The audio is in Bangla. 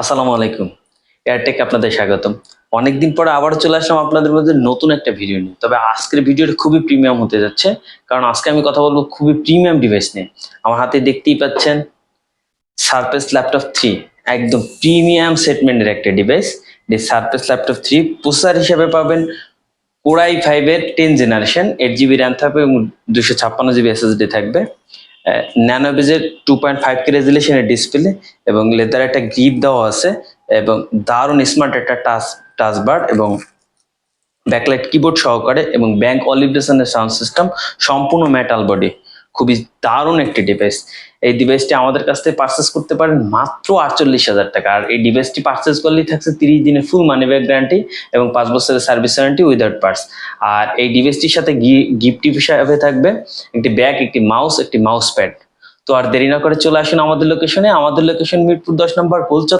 আসসালামু আলাইকুম। এয়ারটেক আপনাদের স্বাগতম। অনেকদিন পরে আবার চলে আসলাম আপনাদের মধ্যে নতুন একটা ভিডিও নিয়ে। তবে আজকের ভিডিওটা খুবই প্রিমিয়াম হতে যাচ্ছে, কারণ আজকে আমি কথা বলব খুবই প্রিমিয়াম ডিভাইস নিয়ে। আমার হাতে দেখতেই পাচ্ছেন সারফেস ল্যাপটপ থ্রি একদম প্রিমিয়াম সেটমেন্টের একটা ডিভাইস যে সারফেস ল্যাপটপ থ্রি প্রসার হিসাবে পাবেন কোরাই ফাইভের ten generation eight GB RAM থাকবে এবং দুশো ছাপ্পান্ন জিবি এসএসডি থাকবে। ন্যানো বেজের টু পয়েন্ট ফাইভ কে রেজুলেশনের ডিসপ্লে এবং লেদার একটা গ্রিপ দেওয়া আছে এবং দারুণ স্মার্ট একটা টাচ টাচ বার এবং ব্যাকলাইট কিবোর্ড সহকারে এবং ব্যাংক অলিভেশনের সাউন্ড সিস্টেম সম্পূর্ণ মেটাল বডি খুবই দারুণ একটি ডিভাইস এই ডিভাইসটি আমাদের কাছ থেকে পারচেস করতে পারেন মাত্র আটচল্লিশ হাজার টাকা। আর এই ডিভাইসটি পারচেস করলেই থাকছে তিরিশ দিনের ফুল মানি ব্যাক গ্যারান্টি এবং পাঁচ বছরের সার্ভিস ওয়ারেন্টি উইদাউট পার্টস আর এই ডিভাইসটির সাথে গিফট হিসাবে থাকবে একটি ব্যাগ একটি মাউস একটি মাউস প্যাড তো আর দেরি না করে চলে আসুন আমাদের লোকেশনে আমাদের লোকেশন মিরপুর দশ নম্বর হোলচর